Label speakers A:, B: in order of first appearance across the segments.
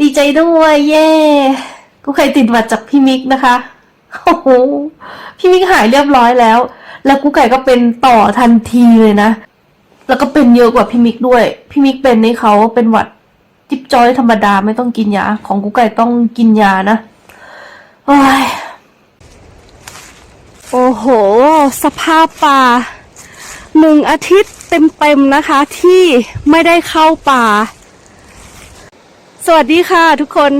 A: ดีใจด้วยเย่กูเคยติดหวัดจากพี่มิกนะคะโอ้โหพี่มิกหายเรียบร้อยแล้ว แล้วกูไก่ก็เป็นต่อทันทีเลยนะ แล้วก็เป็นเยอะกว่าพี่มิกด้วย พี่มิกเป็นนี่เขาเป็นหวัดจิบจอยธรรมดาไม่ต้องกินยา ของกูไก่ต้องกินยานะโอ้ย
B: โอ้โห สภาพป่าหนึ่งอาทิตย์เต็มๆนะคะที่ไม่ได้เข้าป่า สวัสดีค่ะทุกคน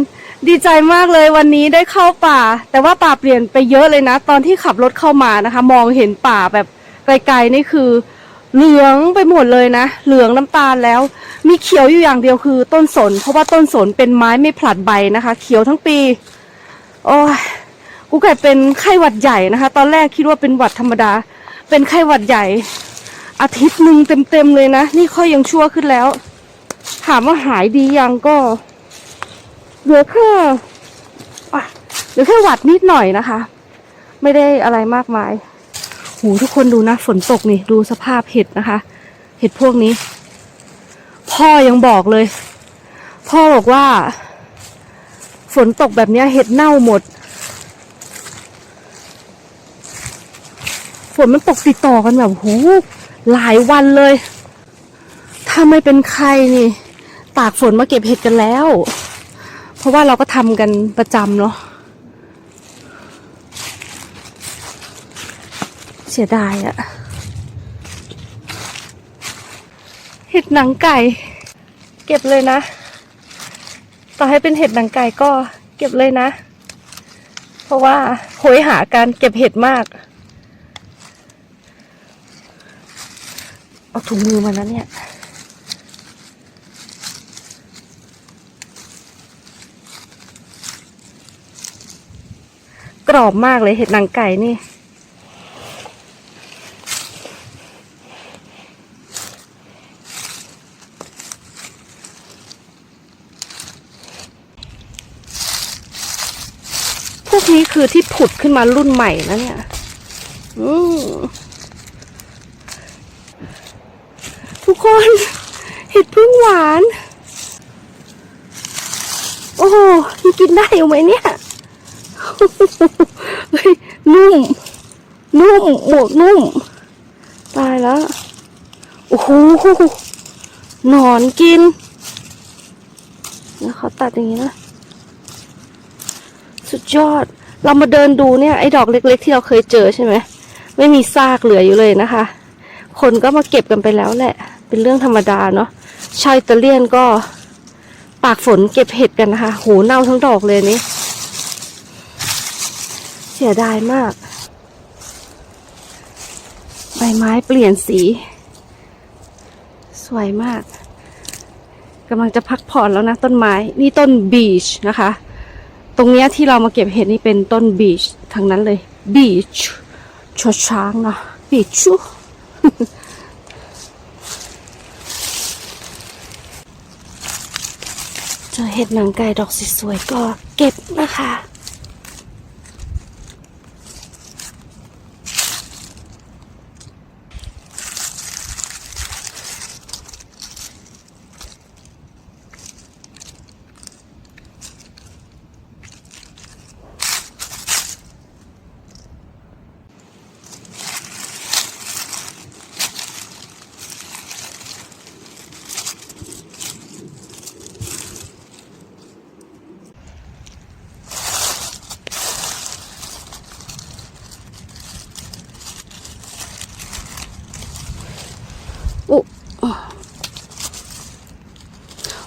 B: ดีใจมากเลยวันนี้ได้เข้าป่า แต่ว่าป่าเปลี่ยนไปเยอะเลยนะ ตอนที่ขับรถเข้ามานะคะ มองเห็นป่าแบบไกลๆนี่คือ เหลืองไปหมดเลยนะ เหลืองน้ำตาลแล้ว มีเขียวอยู่อย่างเดียวคือต้นสน เพราะว่าต้นสนเป็นไม้ไม่ผลัดใบนะคะ เขียวทั้งปีโอ้ยกูไก่เป็นไข้หวัดใหญ่นะคะ ตอนแรกคิดว่าเป็นหวัดธรรมดา เป็นไข้หวัดใหญ่ อาทิตย์หนึ่งเต็มๆเลยนะ นี่ค่อยยังชั่วขึ้นแล้ว ถามว่าหายดียังก็ เหลือแค่อะเหลือแค่หวัดนิดหน่อยนะคะ ไม่ได้อะไรมากมายโหทุกคนดูนะฝนตกนี่ดูสภาพเห็ดนะคะ เห็ดพวกนี้ พ่อยังบอกเลย พ่อบอกว่า ฝนตกแบบนี้เห็ดเน่าหมดฝนมันตกติดต่อกันแบบโหหลายวันเลย ถ้าไม่เป็นใครนี่ ตากฝนมาเก็บเห็ดกันแล้ว ราะว่าเราก็ทำกันประจำเนาะเสียดายอะเห็ดหนังไก่ เก็บเลยนะ ต่อให้เป็นเห็ดหนังไก่ก็เก็บเลยนะ เพราะว่าโหยหาการเก็บเห็ดมาก เอาถุงมือมานะเนี่ย รอบมากเลยเห็ดหนังไก่นี่ พวกนี้คือที่ผุดขึ้นมารุ่นใหม่นะเนี่ย อืทุกคนเห็ดพึ่งหวาน โอ้โหมันกินได้อยู่ไหมเนี่ย เฮ้ยนุ่ม นุ่มหมวกนุ่ม ตายแล้ว โอ้โหหนอนกินแล้วเขาตัดอย่างนี้นะ สุดยอด เรามาเดินดูเนี่ย ไอ้ดอกเล็ก ๆ ที่เราเคยเจอใช่ไหม ไม่มีซากเหลืออยู่เลยนะคะ คนก็มาเก็บกันไปแล้วแหละ เป็นเรื่องธรรมดาเนาะ ชาวอิตาเลียนก็ปากฝนเก็บเห็ดกันนะคะ โหเน่าทั้งดอกเลยนี่ สียดายมาก ใบไม้เปลี่ยนสี สวยมากกำลังจะพักผ่อนแล้วนะต้นไม้ นี่ต้นบีชนะคะ ตรงเนี้ยที่เรามาเก็บเห็ดนี่เป็นต้นบีชทั้งนั้นเลยบีชชอช้างเนาะบีชชูเจอเห็ดหนังไก่ดอกสวยๆก็เก็บนะคะ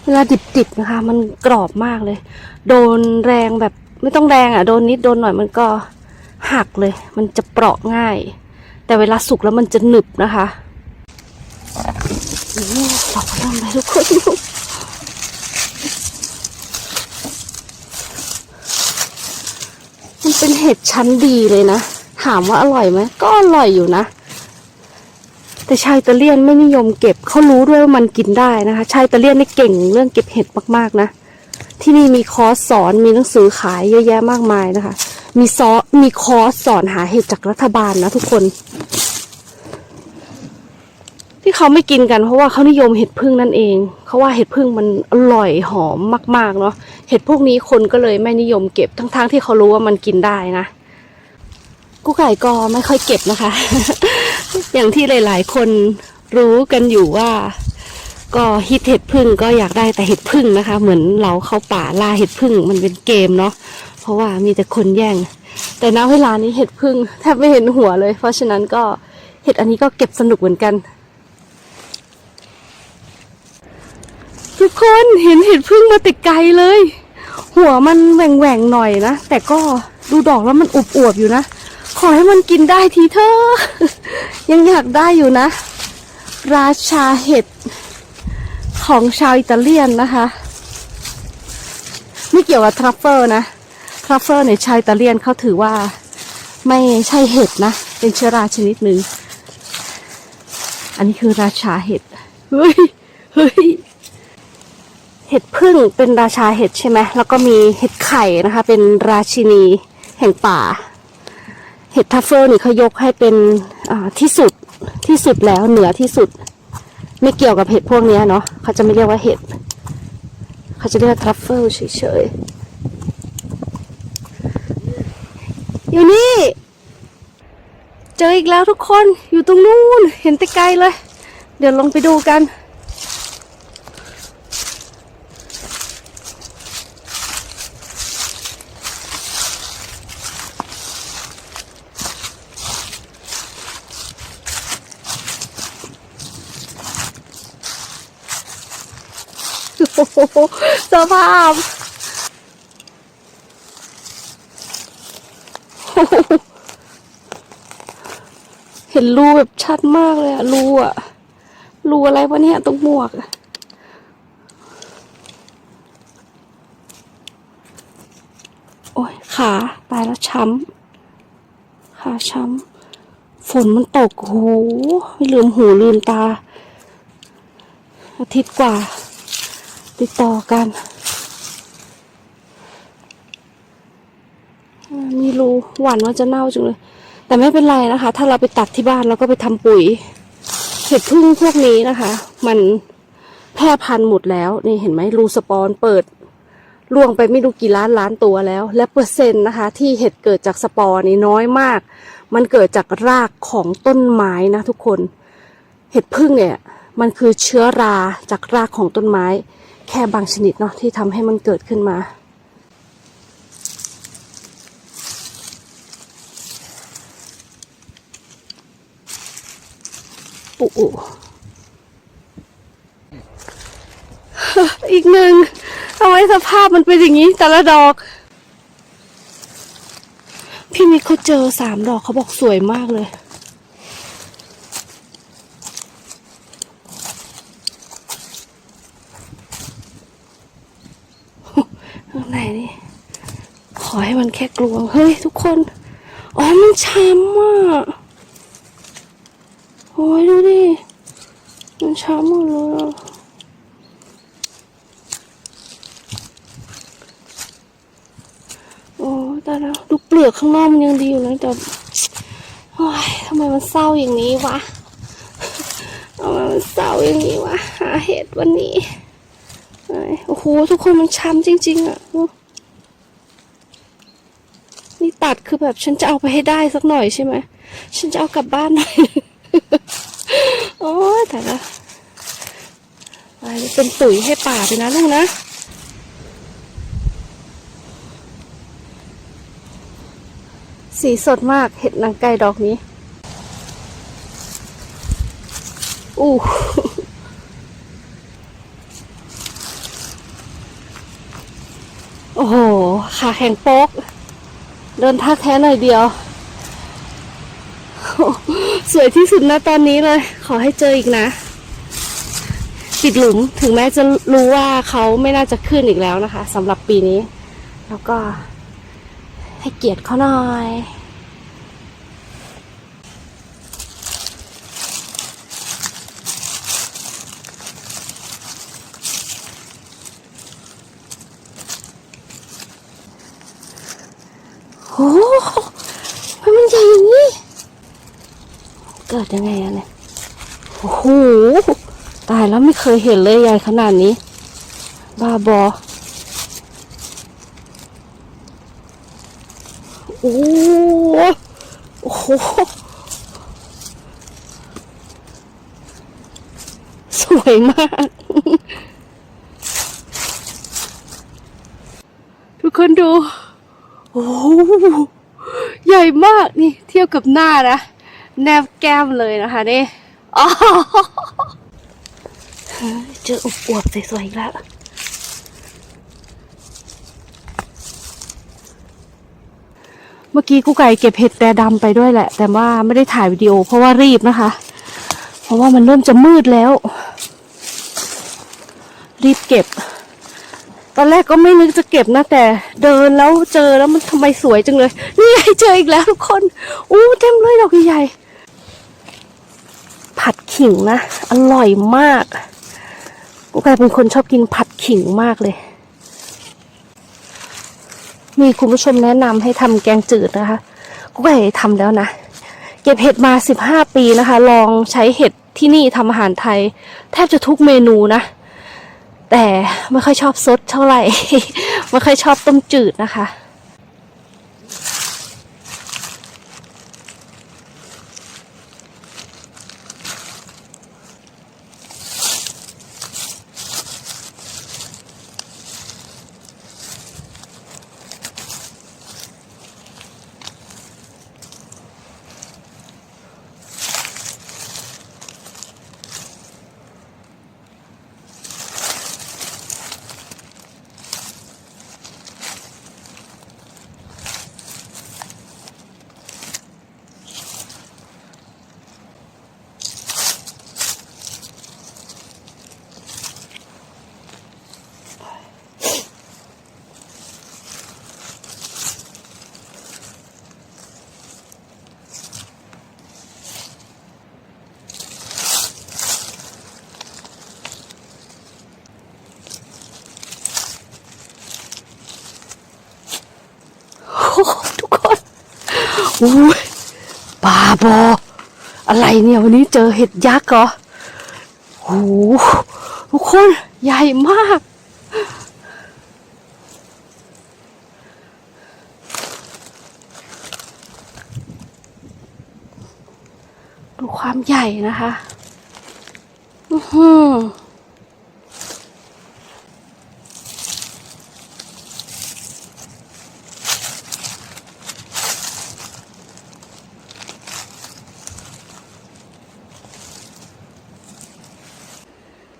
B: เวลาดิบๆนะคะ มันกรอบมากเลย โดนแรงแบบไม่ต้องแรงอะ โดนนิดโดนหน่อยมันก็หักเลย มันจะเปราะง่าย แต่เวลาสุกแล้วมันจะหนึบนะคะอืมดอกเริ่มเลยทุกคนมันเป็นเห็ดชั้นดีเลยนะ ถามว่าอร่อยไหมก็อร่อยอยู่นะ แต่ชาวอิตาเลียนไม่นิยมเก็บเขารู้ด้วยว่ามันกินได้นะคะ ชาวอิตาเลียนนี่เก่งเรื่องเก็บเห็ดมากๆนะ ที่นี่มีคอร์สสอนมีหนังสือขายเยอะแยะมากมายนะคะ มีซอมีคอร์สสอนหาเห็ดจากรัฐบาลนะทุกคน ที่เขาไม่กินกันเพราะว่าเขานิยมเห็ดพึ่งนั่นเอง เขาว่าเห็ดพึ่งมันอร่อยหอมมากๆเนาะเห็ดพวกนี้คนก็เลยไม่นิยมเก็บทั้งๆที่เขารู้ว่ามันกินได้นะกุ๊กไก่ก็ไม่ค่อยเก็บนะคะ อย่างที่หลาย ๆ คนรู้กันอยู่ว่า ก็ฮิตเห็ดพึ่งก็อยากได้แต่เห็ดพึ่งนะคะ เหมือนเราเข้าป่าล่าเห็ดพึ่งมันเป็นเกมเนาะเพราะว่ามีแต่คนแย่ง แต่ณเวลานี้เห็ดพึ่งแทบไม่เห็นหัวเลย เพราะฉะนั้นก็เห็ดอันนี้ก็เก็บสนุกเหมือนกัน ทุกคนเห็นเห็ดพึ่งมาแต่ไกลเลย หัวมันแหว่งแหวงๆหน่อยนะแต่ก็ดูดอกแล้วมันอวบอวบๆอยู่นะ ขอให้มันกินได้ทีเถอะยังอยากได้อยู่นะ ราชาเห็ดของชาวอิตาเลียนนะคะ ไม่เกี่ยวกับทรัฟเฟิลนะทรัฟเฟิลในชาวอิตาเลียนเขาถือว่าไม่ใช่เห็ดนะ เป็นเชื้อราชนิดหนึ่ง อันนี้คือราชาเห็ด เฮ้ย เฮ้ย เห็ดพึ่งเป็นราชาเห็ดใช่ไหม แล้วก็มีเห็ดไข่นะคะ เป็นราชินีแห่งป่า ห็ดทัฟเฟิลนี่เขายกให้เป็นที่สุดที่สุดแล้วเหนือที่สุด ไม่เกี่ยวกับเห็ดพวกนี้เนาะเขาจะไม่เรียกว่าเห็ด เขาจะเรียกทัฟเฟิลเฉยๆอยู่นี่ เจออีกแล้วทุกคนอยู่ตรงนู้นเห็นแต่ไกลเลย เดี๋ยวลงไปดูกัน สภาพ เห็นรูแบบชัดมากเลยอะรูอะรูอะไรวะเนี่ยตรงหมวกอะโอ้ยขาตายแล้วช้ำขาช้ำฝนมันตกโอ้โหไม่ลืมหูลืมตา อาทิตย์กว่า ติดต่อกันมีรูหวั่นว่าจะเน่าจังเลย แต่ไม่เป็นไรนะคะ ถ้าเราไปตัดที่บ้านแล้วก็ไปทำปุ๋ย เห็ดพึ่งพวกนี้นะคะ มันแพร่พันธุ์หมดแล้ว นี่เห็นไหมรูสปอนเปิดล่วงไปไม่รู้กี่ล้านล้านตัวแล้ว และเปอร์เซ็นต์นะคะ ที่เห็ดเกิดจากสปอร์นี่น้อยมาก มันเกิดจากรากของต้นไม้นะทุกคน เห็ดพึ่งเนี่ย มันคือเชื้อราจากรากของต้นไม้ แค่บางชนิดเนาะที่ทำให้มันเกิดขึ้นมาปุ๊อีกหนึ่งทำไมสภาพมันเป็นอย่างนี้ แต่ละดอก พี่มิกเขาเจอสามดอกเขาบอกสวยมากเลย ข้างในนี่ ข อให้มันแค่กลวง เฮ้ย ทุกคน อ๋อ มันช้ำอะ โอ้ยดูดิ มันช้ำหมดเลยโอ้ยแต่แล้วดูเปลือกข้างนอกมันยังดีอยู่เลยแต่โอ้ยทำไมมันเศร้าอย่างนี้วะทำไมมันเศร้าอย่างนี้วะ หาเหตุวันนี้ โอ้โห ทุกคนมันช้ำจริง ๆ อะ นี่ตัดคือแบบฉันจะเอาไปให้ได้สักหน่อยใช่ไหม ฉันจะเอากลับบ้านหน่อย โอ้ยแต่ละไปเป็นปุ๋ยให้ป่าไปนะลูกนะสีสดมากเห็ดนางไก่ดอกนี้ อู้โอ้โห ขาแข็งโป๊ก เดินท่าแท้หน่อยเดียว สวยที่สุดนะตอนนี้เลย ขอให้เจออีกนะปิดหลุมถึงแม้จะรู้ว่าเขาไม่น่าจะขึ้นอีกแล้วนะคะสำหรับปีนี้ แล้วก็ให้เกียรติเขาหน่อย โอ้โหมันใหญ่อย่างนี้ เกิดยังไงอะเนี่ย โอ้โห ตายแล้วไม่เคยเห็นเลยใหญ่ขนาดนี้ บ้าบอ โอ้โหโอ้โหสวยมาก ทุกคนดู ใหญ่มากนี่ เทียบกับหน้านะ แนบแก้มเลยนะคะนี่อ๋อเจออวบๆสวยๆอีกแล้วเมื่อกี้กูไก่เก็บเห็ดแต่ดำไปด้วยแหละ แต่ว่าไม่ได้ถ่ายวิดีโอเพราะว่ารีบนะคะ เพราะว่ามันเริ่มจะมืดแล้ว รีบเก็บ ตอนแรกก็ไม่นึกจะเก็บนะแต่ เดินแล้วเจอแล้วมันทำไมสวยจังเลย นี่ไงเจออีกแล้วทุกคนอู้เต็มเลยดอกใหญ่ๆผัดขิงนะอร่อยมากกูกลายเป็นคนชอบกินผัดขิงมากเลย มีคุณผู้ชมแนะนำให้ทำแกงจืดนะคะกูก็ทำแล้วนะเก็บเห็ดมาสิบห้าปีนะคะ ลองใช้เห็ดที่นี่ทำอาหารไทย แทบจะทุกเมนูนะ แต่ไม่ค่อยชอบซดเท่าไหร่ ไม่ค่อยชอบต้มจืดนะคะ อุ้ยบาบอ อะไรเนี่ยวันนี้เจอเห็ดยักษ์เหรอโอ้โหทุกคนใหญ่มาก ดูความใหญ่นะคะ อือหือ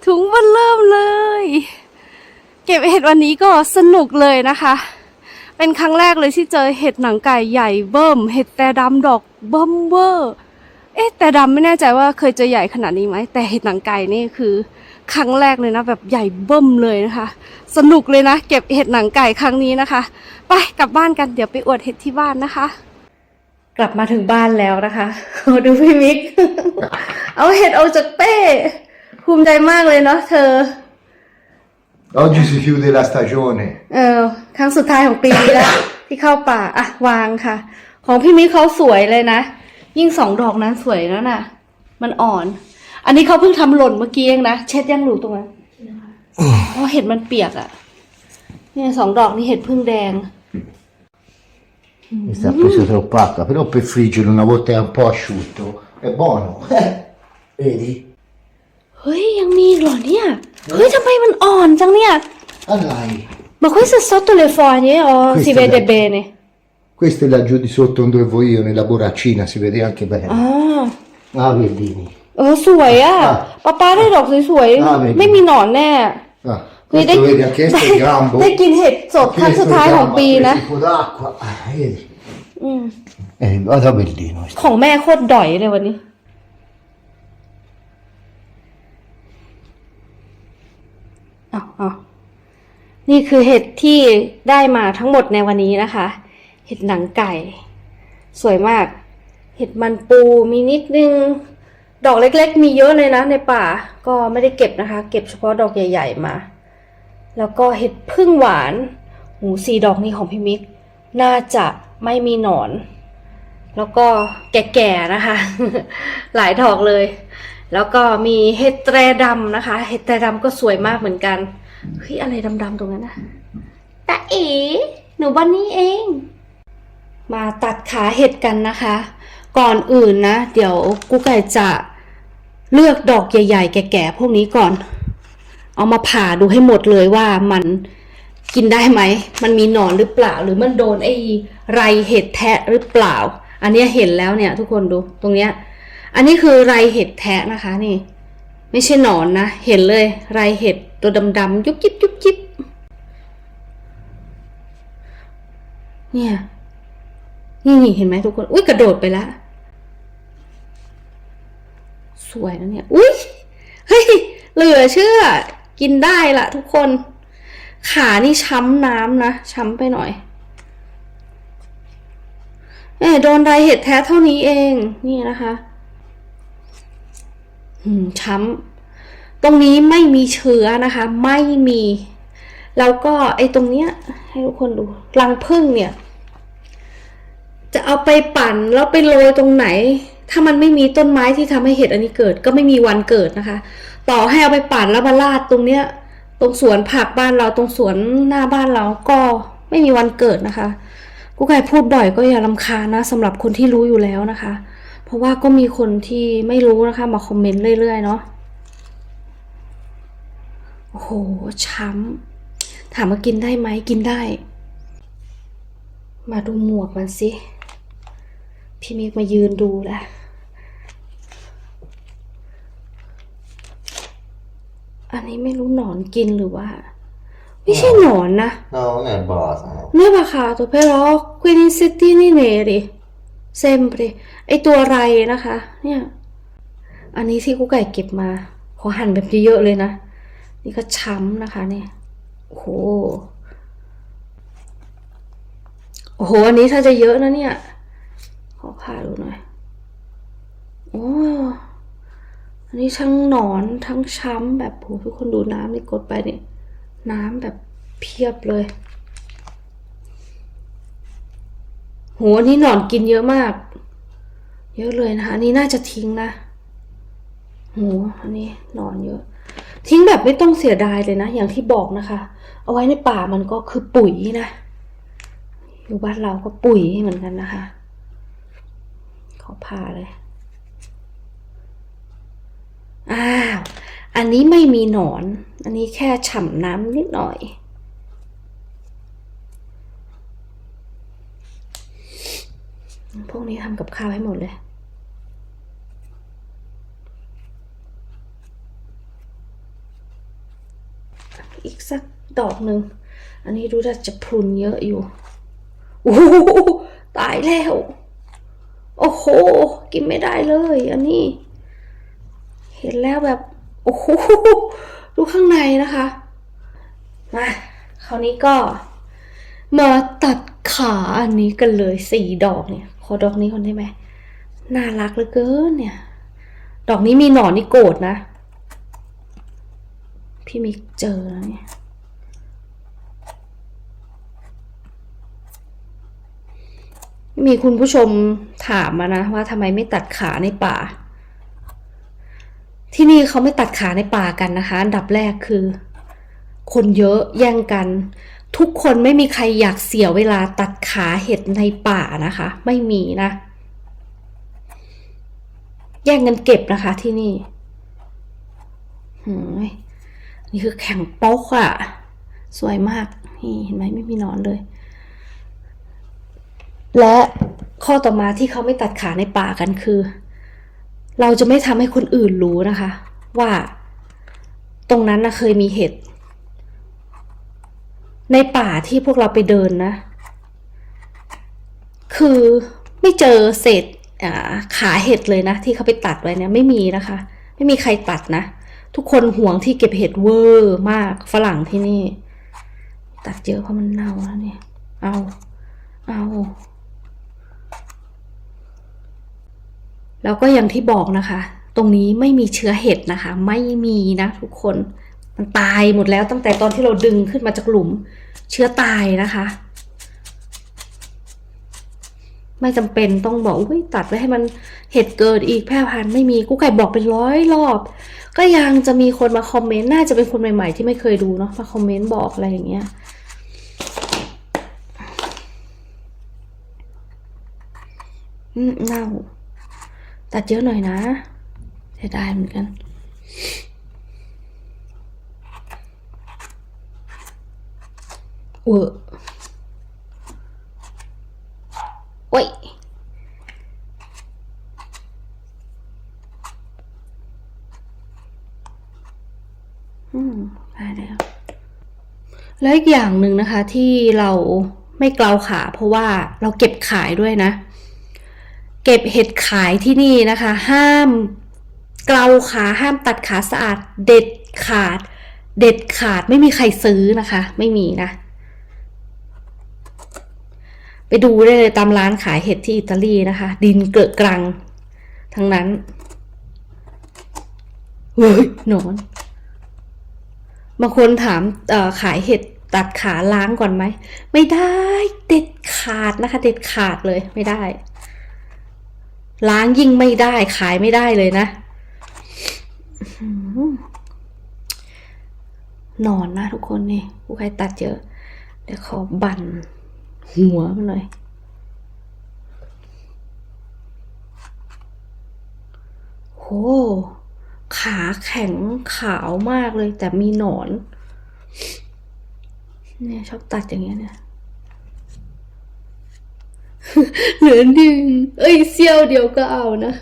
B: ถุงมันเริ่มเลย เก็บเห็ดวันนี้ก็สนุกเลยนะคะ เป็นครั้งแรกเลยที่เจอเห็ดหนังไก่ใหญ่เบิ่ม เห็ดแต่ดำดอกเบิ่มเวอร์ เอ๊ะแต่ดำไม่แน่ใจว่าเคยเจอใหญ่ขนาดนี้ไหม แต่เห็ดหนังไก่นี่คือ ครั้งแรกเลยนะ แบบใหญ่เบิ่มเลยนะคะ สนุกเลยนะ เก็บเห็ดหนังไก่ครั้งนี้นะคะ ไปกลับบ้านกันเดี๋ยวไปอวดเห็ดที่บ้านนะคะ กลับมาถึงบ้านแล้วนะคะดูพี่มิก เอาเห็ดออกจากเป้ภูมิใจมากเลยเนาะเธอ
C: Oggi si chiude la stagione.
B: เออครั้งสุดท้ายของปีนี้แล้ว ที่เข้าป่าอะวางค่ะ ของพี่มิกเขาสวยเลยนะ ยิ่งสองดอกนั้นสวยแล้วน่ะ มันอ่อน อันนี้เขาเพิ่งทำหล่นเมื่อกี้เองนะ เช็ดยังหลูตรงนั้นเพราะเห็ดมันเปียกอะ่ะ เนี่ยสองดอกนี่เห็ดพึ่งแดง
C: Mi sta preso troppa acqua, però per friggerlo una volta è un po' asciutto. È buono. Vedi?
B: เฮ้ยยังมีเหรอเนี่ย เฮ้ยทำไมมันอ่อนจังเนี่ย
C: Ah dai.
B: Ma questo è sotto le foglie o
C: Questo
B: si vede
C: è-
B: bene?
C: Questo è laggiù di sotto dove voi io, nella boraccina, si vede anche bene.
B: อ๋อ
C: Ah, verdini.
B: เออสวยอะ
C: อะ
B: ป้าป้าได้ดอกสวย
C: อะไม่
B: ๆไม่มีหนอนแน่
C: Ah,
B: เฮ้ย
C: questo vedi anche questo è il gambo.
B: ได้กินเห็ดสดครั้ง
C: Questo
B: สุด
C: è il
B: ท้ายของ
C: gambo,
B: ปี
C: ha
B: นะ
C: preso un po' d'acqua. Ah, vedi?
B: อืม
C: Eh, vado a Bellino.
B: ของแม่โคตรด่อยเลยวันนี้ อ้าวอ้าวนี่คือเห็ดที่ได้มาทั้งหมดในวันนี้นะคะ เห็ดหนังไก่ สวยมาก เห็ดมันปูมีนิดนึง ดอกเล็กๆ มีเยอะเลยนะในป่า ก็ไม่ได้เก็บนะคะ เก็บเฉพาะดอกใหญ่ ๆ มา แล้วก็เห็ดพึ่งหวานหูสีดอกนี้ของพี่มิก น่าจะไม่มีหนอน แล้วก็แก่ๆนะคะ หลายดอกเลย แล้วก็มีเห็ดแตรดำนะคะเห็ดแตรดำก็สวยมากเหมือนกันเฮ้ยอะไรดำๆตรงนั้นนะตาเอ๋หนูบ้านนี้เอง มาตัดขาเห็ดกันนะคะ ก่อนอื่นนะ เดี๋ยวกูไก่จะเลือกดอกใหญ่ ๆ แก่ๆพวกนี้ก่อน เอามาผ่าดูให้หมดเลยว่ามันกินได้ไหม มันมีหนอนหรือเปล่า หรือมันโดนไอ้ไรเห็ดแทะหรือเปล่า อันนี้เห็นแล้วเนี่ยทุกคนดูตรงเนี้ย อันนี้คือไรเห็ดแทะนะคะนี่ ไม่ใช่หนอนนะ เห็นเลยไรเห็ดตัวดำๆยุบยิบยุบยิบเนี่ยนี่นี่เห็นไหมทุกคน อุ้ยกระโดดไปล้วสวยนะเนี่ย อุ้ยเฮ้ยเหลือเชื่อ กินได้ละทุกคน ขานี่ช้ำน้ำนะ ช้ำไปหน่อย เอ้โดนไรเห็ดแท้เท่านี้เอง นี่นะคะ ช้ำตรงนี้ไม่มีเชื้อนะคะ ไม่มี แล้วก็ไอ้ตรงเนี้ย ให้ทุกคนดูรังผึ้งเนี่ย จะเอาไปปั่นแล้วไปโรยตรงไหน ถ้ามันไม่มีต้นไม้ที่ทำให้เห็ดอันนี้เกิด ก็ไม่มีวันเกิดนะคะ ต่อให้เอาไปปั่นแล้วมาลาดตรงเนี้ย ตรงสวนผักบ้านเราตรงสวนหน้าบ้านเราก็ไม่มีวันเกิดนะคะกูไก่พูดบ่อยก็อย่าลำคาญนะสำหรับคนที่รู้อยู่แล้วนะคะ เพราะว่าก็มีคนที่ไม่รู้นะคะ มาคอมเมนต์เรื่อยๆเนาะโอ้โห ช้ำ ถามว่ากินได้ไหมกินได้ มาดูหมวกมันสิ พี่มิกมายืนดูแหละอันนี้ไม่รู้หนอนกินหรือว่า ไม่ใช่หนอนนะ
C: No, non è basa. no.
B: Ne ho bacato, però quegli insettini neri, sempre ไอตัวไรนะคะ เนี่ย อันนี้ที่กูไก่เก็บมา ขอหั่นแบบเยอะๆเลยนะ นี่ก็ช้ำนะคะเนี่ยโอ้โหโอ้โห อันนี้ถ้าจะเยอะนะเนี่ย ขอผ่าดูหน่อย โอ้อันนี้ทั้งหนอนทั้งช้ำแบบโหทุกคนดูน้ำนี่กดไปนี่น้ำแบบเพียบเลย โหอันนี้หนอนกินเยอะมาก เยอะเลยนะคะอันนี้น่าจะทิ้งนะโหอันนี้หนอนเยอะ ทิ้งแบบไม่ต้องเสียดายเลยนะ อย่างที่บอกนะคะ เอาไว้ในป่ามันก็คือปุ๋ยนะอยู่บ้านเราก็ปุ๋ยเหมือนกันนะคะ ขอพาเลยอ้าว อันนี้ไม่มีหนอน อันนี้แค่ฉ่ำน้ำนิดหน่อย พวกนี้ทำกับข้าวให้หมดเลย อีกสักดอกหนึ่ง อันนี้ดูจะจะพรุนเยอะอยู่โอ้โหตายแล้ว โอ้โห กินไม่ได้เลย อันนี้ เห็นแล้วแบบ โอ้โห ดูข้างในนะคะ มา คราวนี้ก็มาตัดขาอันนี้กันเลยสี่ดอกเนี่ย ขอดอกนี้ก่อนได้ไหมน่ารักเหลือเกินเนี่ย ดอกนี้มีหนอนนี่โกรธนะ พี่มิกเจอแล้วเนี่ยมีคุณผู้ชมถามมานะว่าทำไมไม่ตัดขาในป่า ที่นี่เขาไม่ตัดขาในป่ากันนะคะ อันดับแรกคือ คนเยอะแย่งกัน ทุกคนไม่มีใครอยากเสียเวลาตัดขาเห็ดในป่านะคะ ไม่มีนะ แย่งกันเก็บนะคะที่นี่นี่คือแข็งโป๊กอะสวยมาก นี่เห็นไหมไม่มีนอนเลย และข้อต่อมาที่เขาไม่ตัดขาในป่ากันคือ เราจะไม่ทำให้คนอื่นรู้นะคะ ว่าตรงนั้นนะเคยมีเห็ด ในป่าที่พวกเราไปเดินนะ คือไม่เจอเศษอ่าขาเห็ดเลยนะ ที่เขาไปตัดไว้เนี่ยไม่มีนะคะ ไม่มีใครตัดนะ ทุกคนห่วงที่เก็บเห็ดเวอร์มากฝรั่งที่นี่ ตัดเยอะเพราะมันเน่าแล้วเนี่ย เอา เอาแล้วก็อย่างที่บอกนะคะ ตรงนี้ไม่มีเชื้อเห็ดนะคะ ไม่มีนะทุกคน มันตายหมดแล้วตั้งแต่ตอนที่เราดึงขึ้นมาจากหลุม เชื้อตายนะคะ ไม่จำเป็นต้องบอกอุ้ยตัดไว้ให้มันเห็ดเกิดอีกแพร่พันธุ์ไม่มีกูไก่บอกเป็นร้อยรอบ ก็ยังจะมีคนมาคอมเมนต์น่าจะเป็นคนใหม่ ๆ ที่ไม่เคยดูเนาะมาคอมเมนต์บอกอะไรอย่างเงี้ยอืมเน่าตัดเยอะหน่อยนะเสียดายเหมือนกัน เวอร์โอ้ยอืมได้แล้วแล้วอีกอย่างหนึ่งนะคะที่เราไม่เกลาขาเพราะว่าเราเก็บขายด้วยนะ เก็บเห็ดขายที่นี่นะคะ ห้ามเกลาขาห้ามตัดขาสะอาด เด็ดขาด เด็ดขาดไม่มีใครซื้อนะคะ ไม่มีนะ ไปดูได้เลยตามร้านขายเห็ดที่อิตาลีนะคะ ดินเกลอะกรัง ทั้งนั้นเฮ้ยหนอนบางคนถามขายเห็ดตัดขาล้างก่อนไหม ไม่ได้เด็ดขาดนะคะ เด็ดขาดเลยไม่ได้ ล้างยิ่งไม่ได้ขายไม่ได้เลยนะนอนนะทุกคนนี่ผู้ใครตัดเยอะ เดี๋ยวขอบั่น หัวมันหน่อยโหขาแข็งขาวมากเลย แต่มีหนอน เนี่ยชอบตัดอย่างเงี้ยเนี่ยเหลือหนึ่งเอ้ยเสี้ยวเดียวก็เอานะ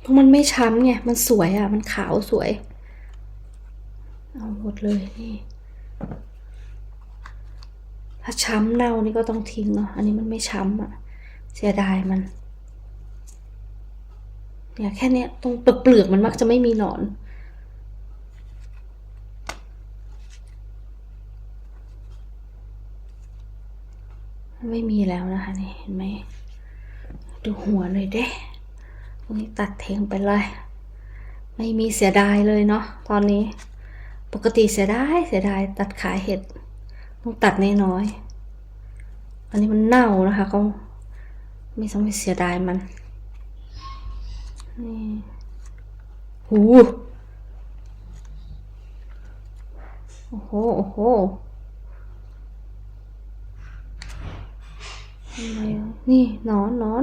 B: เพราะมันไม่ช้ำไง มันสวยอะ มันขาวสวย เอาหมดเลยนี่ ถ้าช้ำเน่านี่ก็ต้องทิ้งเนาะ อันนี้มันไม่ช้ำอะเสียดายมัน เนี่ยแค่เนี้ยตรงเปลือกมันมักจะไม่มีหนอนไม่มีแล้วนะคะนี่เห็นไหมดูหัวหน่อยเด้ตรงนี้ตัดเทงไปเลย ไม่มีเสียดายเลยเนาะตอนนี้ ปกติเสียดายเสียดายตัดขายเห็ดต้องตัดน้อยๆอันนี้มันเน่านะคะก็ไม่ต้องไปเสียดายมันนี่หูโอ้โหโอ้โหอะไรอะนี่นอนนอน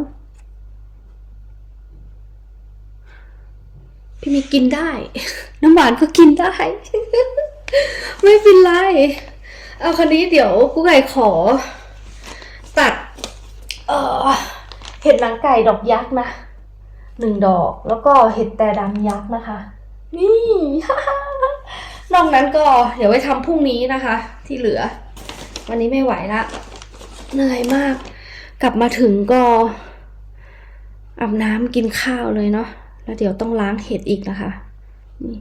B: พี่มีกินได้ น้ำหวานก็กินได้ ไม่เป็นไร เอาคันนี้เดี๋ยวกูไก่ขอ ตัด เออเห็ดหนังไก่ดอกยักษ์นะหนึ่งดอกแล้วก็เห็ดแต่ดำยักษ์นะคะ นี่ นอกนั้นก็เดี๋ยวไว้ทำพรุ่งนี้นะคะ ที่เหลือ วันนี้ไม่ไหวละเหนื่อยมาก กลับมาถึงก็อาบน้ำกินข้าวเลยเนาะ แล้วเดี๋ยวต้องล้างเห็ดอีกนะคะนี่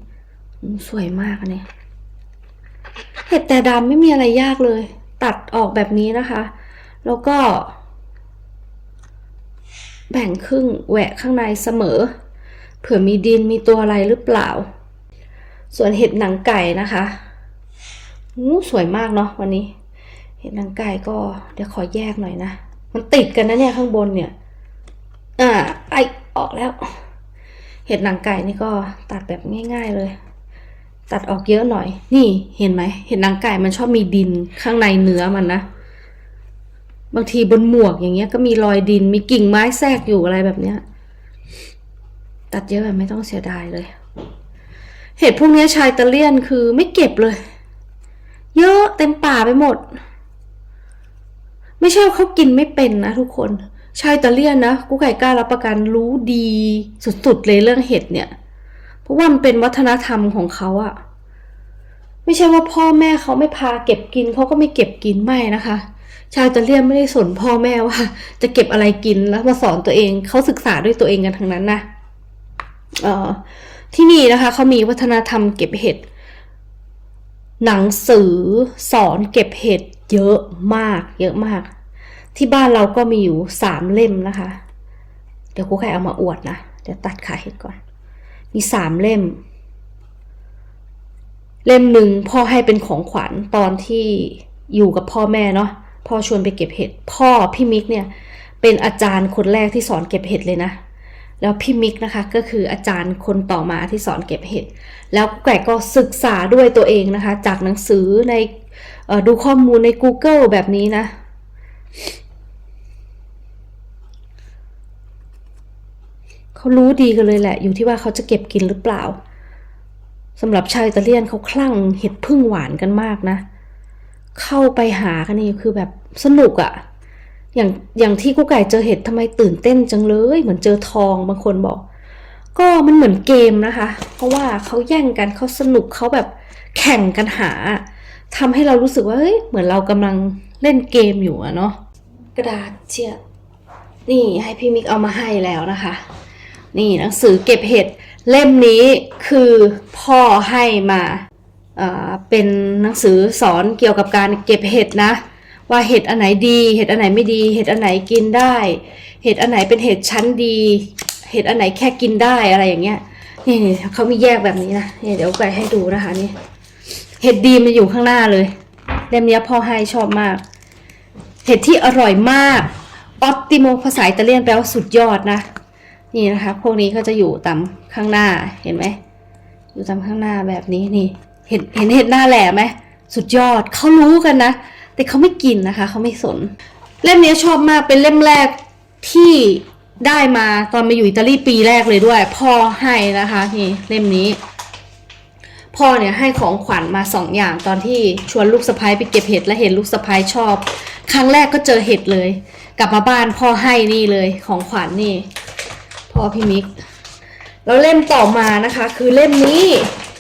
B: สวยมากอันนี้เห็ดแต่ดำไม่มีอะไรยากเลย ตัดออกแบบนี้นะคะ แล้วก็ แบ่งครึ่งแหวะข้างในเสมอ เผื่อมีดินมีตัวอะไรหรือเปล่า ส่วนเห็ดหนังไก่นะคะอู้สวยมากเนาะวันนี้ เห็ดหนังไก่ก็เดี๋ยวขอแยกหน่อยนะ มันติดกันนะเนี่ยข้างบนเนี่ย อ่าไอออกแล้ว เห็ดหนังไก่นี่ก็ตัดแบบง่าย ๆเลย ตัดออกเยอะหน่อย นี่เห็นไหมเห็ดหนังไก่มันชอบมีดินข้างในเนื้อมันนะบางทีบนหมวกอย่างเงี้ยก็มีรอยดินมีกิ่งไม้แทรกอยู่อะไรแบบเนี้ย ตัดเยอะแบบไม่ต้องเสียดายเลย เห็ดพวกนี้ชายตะเลียนคือไม่เก็บเลย เยอะเต็มป่าไปหมด ไม่ใช่ว่าเขากินไม่เป็นนะทุกคน ชายตะเลียนนะกูไก่กล้ารับประกันรู้ดีสุดๆเลยเรื่องเห็ดเนี่ย เพราะว่ามันเป็นวัฒนธรรมของเขาอะไม่ใช่ว่าพ่อแม่เขาไม่พาเก็บกินเขาก็ไม่เก็บกินไม่นะคะ ชาวอิตาเลียนไม่ได้สนพ่อแม่ว่า จะเก็บอะไรกินแล้วมาสอนตัวเองเขาศึกษาด้วยตัวเองกันทั้งนั้นนะเอ่อที่นี่นะคะเขามีวัฒนธรรมเก็บเห็ดหนังสือสอนเก็บเห็ดเยอะมาก เยอะมาก ที่บ้านเราก็มีอยู่สามเล่มนะคะ เดี๋ยวครูไข่เอามาอวดนะ เดี๋ยวตัดขาเห็ดก่อน มีสามเล่ม เล่มหนึ่งพ่อให้เป็นของขวัญตอนที่อยู่กับพ่อแม่เนาะ พ่อชวนไปเก็บเห็ด พ่อพี่มิกเนี่ยเป็นอาจารย์คนแรกที่สอนเก็บเห็ดเลยนะ แล้วพี่มิกนะคะก็คืออาจารย์คนต่อมาที่สอนเก็บเห็ด แล้วแกก็ศึกษาด้วยตัวเองนะคะ จากหนังสือในออดูข้อมูลใน Google แบบนี้นะ เขารู้ดีกันเลยแหละ อยู่ที่ว่าเขาจะเก็บกินหรือเปล่าสำหรับชาวอิตาเลียนเขาคลั่งเห็ดพึ่งหวานกันมากนะ เข้าไปหากันนี่คือแบบสนุกอะอย่างอย่างที่กูไก่เจอเห็ดทำไมตื่นเต้นจังเลย เหมือนเจอทองบางคนบอก ก็มันเหมือนเกมนะคะ เพราะว่าเขาแย่งกันเขาสนุกเขาแบบแข่งกันหาทำให้เรารู้สึกว่าเฮ้ยเหมือนเรากำลังเล่นเกมอยู่อะเนาะกระดาษเชียนี่ให้พี่มิกเอามาให้แล้วนะคะ นี่หนังสือเก็บเห็ดเล่มนี้คือพ่อให้มาเป็นหนังสือสอนเกี่ยวกับการเก็บเห็ดนะ ว่าเห็ดอันไหนดี เห็ดอันไหนไม่ดี เห็ดอันไหนกินได้ เห็ดอันไหนเป็นเห็ดชั้นดี เห็ดอันไหนแค่กินได้อะไรอย่างเงี้ยนี่เขามีแยกแบบนี้นะนี่เดี๋ยวไปให้ดูนะคะนี่เห็ดดีมันอยู่ข้างหน้าเลยเล่มนี้พ่อให้ชอบมาก เห็ดที่อร่อยมากออ t ติโมภาษาอิตาเลียนแปลว่าสุดยอดนะ นี่นะคะ พวกนี้ก็จะอยู่ตามข้างหน้าเห็นไหมอยู่ตามข้างหน้าแบบนี้นี่ เห็นเห็นเห็ดหน้าแหลมไหมสุดยอดเขารู้กันนะ แต่เขาไม่กินนะคะเขาไม่สน เล่มนี้ชอบมากเป็นเล่มแรกที่ได้มาตอนมาอยู่อิตาลีปีแรกเลยด้วย พ่อให้นะคะนี่เล่มนี้ พ่อเนี่ยให้ของขวัญมาสองอย่างตอนที่ชวนลูกสะพ้ายไปเก็บเห็ดและเห็นลูกสะพ้ายชอบ ครั้งแรกก็เจอเห็ดเลย กลับมาบ้านพ่อให้นี่เลยของขวัญนี่ พ่อพี่มิก แล้วเล่มต่อมานะคะ คือเล่มนี้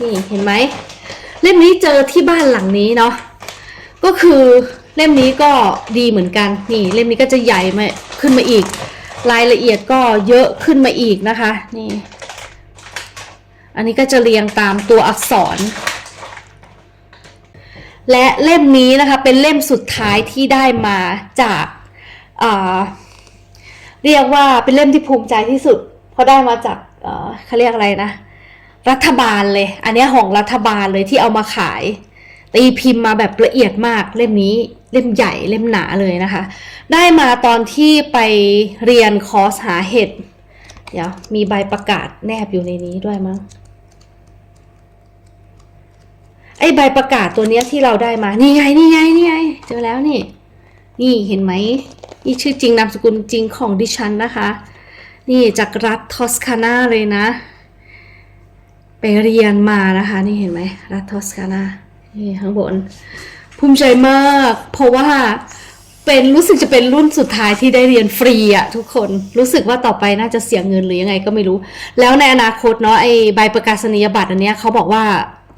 B: นี่เห็นไหม เล่มนี้เจอที่บ้านหลังนี้เนาะ ก็คือเล่มนี้ก็ดีเหมือนกัน นี่ เล่มนี้ก็จะใหญ่มาขึ้นมาอีก รายละเอียดก็เยอะขึ้นมาอีกนะคะ นี่ อันนี้ก็จะเรียงตามตัวอักษร และเล่มนี้นะคะเป็นเล่มสุดท้ายที่ได้มาจากอ่า เรียกว่าเป็นเล่มที่ภูมิใจที่สุด เพราะได้มาจากเออเขาเรียกอะไรนะ รัฐบาลเลย อันนี้ของรัฐบาลเลยที่เอามาขาย ตีพิมพ์มาแบบละเอียดมากเล่มนี้เล่มใหญ่เล่มหนาเลยนะคะ ได้มาตอนที่ไปเรียนคอร์สหาเห็ดเดี๋ยวมีใบประกาศแนบอยู่ในนี้ด้วยมั้งไอใบประกาศตัวเนี้ยที่เราได้มา นี่ไง นี่ไง นี่ไง เจอแล้วนี่ นี่เห็นไหม นี่ชื่อจริงนามสกุลจริงของดิฉันนะคะ นี่จากรัฐทอสคานาเลยนะ ไปเรียนมานะคะ นี่เห็นไหมรัฐทอสคานานี่ข้างบน ภูมิใจมาก เพราะว่าเป็นรู้สึกจะเป็นรุ่นสุดท้ายที่ได้เรียนฟรีอะทุกคนรู้สึกว่าต่อไปน่าจะเสียเงินหรือยังไงก็ไม่รู้ แล้วในอนาคตเนาะไอใบประกาศนียบัตรอันเนี้ยเขาบอกว่า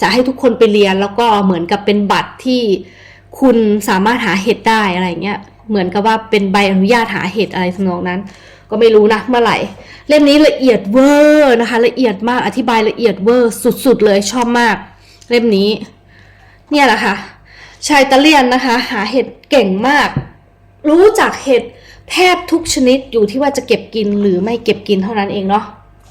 B: จะให้ทุกคนไปเรียนแล้วก็เหมือนกับเป็นบัตรที่คุณสามารถหาเห็ดได้อะไรเงี้ย เหมือนกับว่าเป็นใบอนุญาตหาเห็ดอะไรทำนองนั้น ก็ไม่รู้นะเมื่อไหร่เล่มนี้ละเอียดเวอร์นะคะ ละเอียดมากอธิบายละเอียดเวอร์สุดๆเลยชอบมาก เล่มนี้ เนี่ยแหละค่ะชายตาเลียนนะคะ หาเห็ดเก่งมาก รู้จักเห็ดแทบทุกชนิดอยู่ที่ว่าจะเก็บกินหรือไม่เก็บกินเท่านั้นเองเนาะ